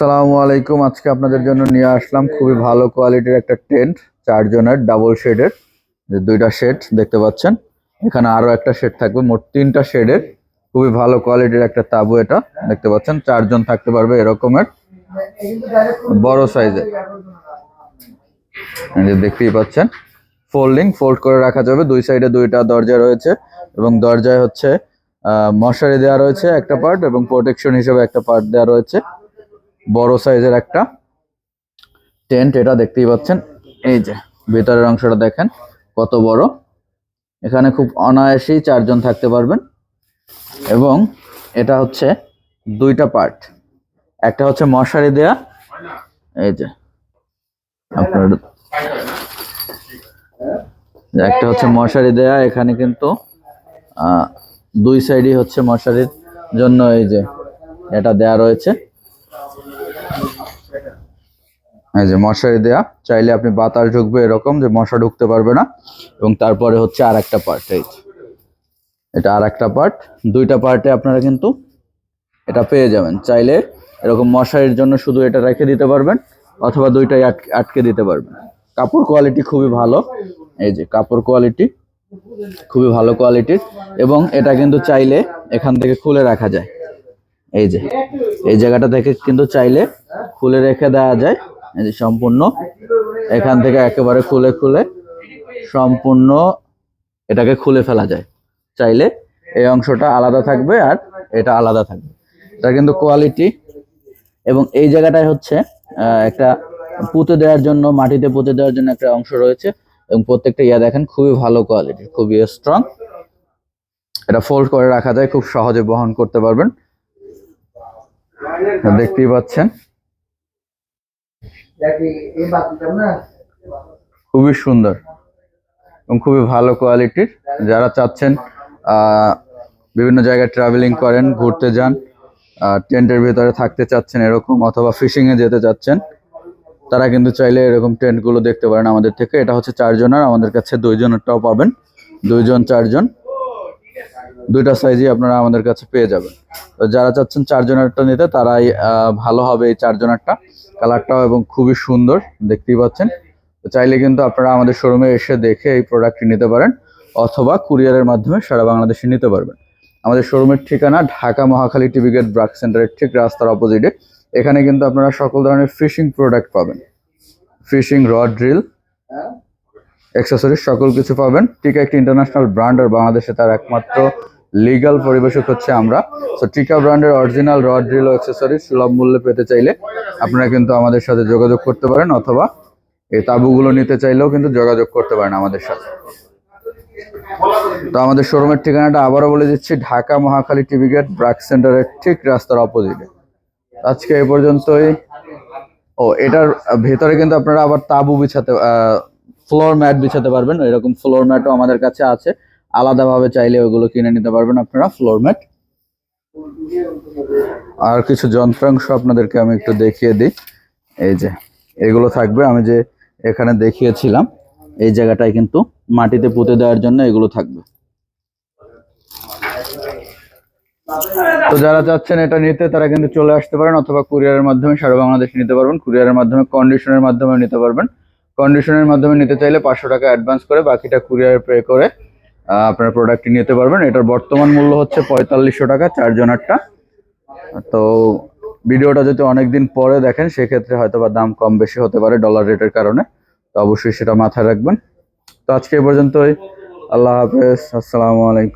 আসসালামু আলাইকুম। আজকে আপনাদের জন্য নিয়ে আসলাম খুবই ভালো কোয়ালিটির একটা টেন্ট, চারজনের, ডাবল শেডের, যে দুইটা শেড দেখতে পাচ্ছেন। এখানে আরও একটা শেড থাকবে, মোট তিনটা শেডের। খুবই ভালো কোয়ালিটির একটা তাবু এটা, দেখতে পাচ্ছেন। চারজন থাকতে পারবে এরকমের, বড় সাইজের। এই দেখতেই পাচ্ছেন, ফোল্ডিং, ফোল্ড করে রাখা যাবে। দুই সাইডে দুইটা দরজা রয়েছে এবং দরজায় হচ্ছে মশারি দেওয়া রয়েছে একটা পার্ট এবং প্রোটেকশন হিসেবে একটা পার্ট দেওয়া রয়েছে। বড় সাইজের একটা টেন্ট এটা দেখতেই পাচ্ছেন। এই যে, ভেতরের অংশটা দেখেন, কত বড়। এখানে খুব অনায়াসেই চারজন থাকতে পারবেন। এবং এটা হচ্ছে দুইটা পার্ট। একটা হচ্ছে মশারি দেয়া। এই যে, আপনার একটা হচ্ছে মশারি দেয়া। এখানে কিন্তু দুই সাইডই হচ্ছে মশারির জন্য এই যে, এটা দেয়া রয়েছে। এই যে মশারি দেয়া, চাইলে আপনি বাতাস ঢুকবে এরকম যে মশা ঢুকতে পারবে না। এবং তারপরে হচ্ছে আর একটা পার্ট এই। এটা আর একটা পার্ট দুইটা পার্টে আপনারা কিন্তু এটা পেয়ে যাবেন। চাইলে এরকম মশারির জন্য শুধু এটা রেখে দিতে পারবেন, অথবা দুইটাই আটকে দিতে পারবেন। কাপড় কোয়ালিটি খুবই ভালো। এই যে কাপড় কোয়ালিটি খুবই ভালো কোয়ালিটির এবং এটা কিন্তু চাইলে এখান থেকে খুলে রাখা যায়। এই যে, এই জায়গাটা থেকে কিন্তু চাইলে খুলে রেখে দেওয়া যায়। এই যে সম্পূর্ণ, এখান থেকে একেবারে খুলে খুলে সম্পূর্ণ এটাকে খুলে ফেলা যায়। চাইলে এই অংশটা আলাদা থাকবে আর এটা আলাদা থাকবে। এটা কিন্তু কোয়ালিটি এবং এই জায়গাটায় হচ্ছে একটা পুঁতে দেওয়ার জন্য, মাটিতে পুঁতে দেওয়ার জন্য একটা অংশ রয়েছে এবং প্রত্যেকটা, ইয়া দেখেন, খুবই ভালো কোয়ালিটি খুবই স্ট্রং এটা ফোল্ড করে রাখা যায়, খুব সহজে বহন করতে পারবেন। দেখতেই পাচ্ছেন। খুবই সুন্দর এবং খুবই ভালো কোয়ালিটির যারা চাচ্ছেন বিভিন্ন জায়গায় ট্রাভেলিং করেন, ঘুরতে যান টেন্টের ভিতরে থাকতে চাচ্ছেন এরকম অথবা ফিশিং এ যেতে চাচ্ছেন, তারা কিন্তু চাইলে এরকম টেন্টগুলো দেখতে পারেন আমাদের থেকে। এটা হচ্ছে চারজনের, আমাদের কাছে দুইজনেরটাও পাবেন। দুইজন, চারজন। দুইটা সাইজই আপনারা আমাদের কাছে পেয়ে যাবেন। তো যারা চাচ্ছেন চারজনেরটা নিতে, তারাই ভালো হবে এই চারজনেরটা। কালারটাও এবং খুবই সুন্দর, দেখতেই পাচ্ছেন। চাইলে কিন্তু আপনারা আমাদের শোরুমে এসে দেখে এই প্রোডাক্টটি নিতে পারেন, অথবা কুরিয়ারের মাধ্যমে সারা বাংলাদেশে নিতে পারবেন। আমাদের শোরুমের ঠিকানা Dhaka Mohakhali TV gate, BRAC সেন্টারের ঠিক রাস্তার অপোজিটে এখানে কিন্তু আপনারা সকল ধরনের ফিশিং প্রোডাক্ট পাবেন। ফিশিং রড ড্রিল অ্যাক্সেসরিজ সকল কিছু পাবেন। টিকা একটি ইন্টারন্যাশনাল ব্র্যান্ড আর বাংলাদেশে তার একমাত্র লিগ্যাল পরিবেশক হচ্ছে আমরা। তো টিকা ব্র্যান্ডের অরিজিনাল রড ড্রিল ও অ্যাক্সেসরিজ সুলভ মূল্যে পেতে চাইলে আপনারা কিন্তু আমাদের সাথে যোগাযোগ করতে পারেন অথবা এই তাবুগুলো নিতে চাইলেও কিন্তু যোগাযোগ করতে পারেন আমাদের সাথে। তো আমাদের শোরুমের ঠিকানাটা আবারও বলে দিচ্ছি, Dhaka Mohakhali TV gate, BRAC সেন্টারের ঠিক রাস্তার অপোজিটে। আজকে এ পর্যন্তই। ও, এটার ভেতরে কিন্তু আপনারা আবার তাবু বিছাতে ফ্লোর ম্যাট বিছাতে পারবেন। এরকম ফ্লোর ম্যাটও আমাদের কাছে আছে। আলাদাভাবে চাইলে ওইগুলো কিনে নিতে পারবেন আপনারা ফ্লোর ম্যাট আর কিছু যন্ত্রাংশ আপনাদেরকে আমি একটু দেখিয়ে দিই। এই যে, এগুলো থাকবে, আমি যে এখানে দেখিয়েছিলাম, এই জায়গাটায় কিন্তু মাটিতে পুঁতে দেওয়ার জন্য এগুলো থাকবে। তো যারা চাচ্ছেন এটা নিতে, তারা কিন্তু চলে আসতে পারেন, অথবা কুরিয়ারের মাধ্যমে সারা বাংলাদেশে নিতে পারবেন। কুরিয়ারের মাধ্যমে কন্ডিশনের মাধ্যমে নিতে পারবেন। কন্ডিশনের মাধ্যমে নিতে চাইলে পাঁচশো টাকা অ্যাডভান্স করে বাকিটা কুরিয়ারে পে করে আপনারা প্রোডাক্টটি নিতে পারবেন। এটার বর্তমান মূল্য হচ্ছে পঁয়তাল্লিশশো টাকা চারজনারটা তো ভিডিওটা যদি অনেকদিন পরে দেখেন, সেক্ষেত্রে হয়তো বা দাম কম বেশি হতে পারে ডলার রেটের কারণে। তো অবশ্যই সেটা মাথায় রাখবেন। তো আজকে এ পর্যন্তই। আল্লাহ হাফেজ। আসসালামু আলাইকুম।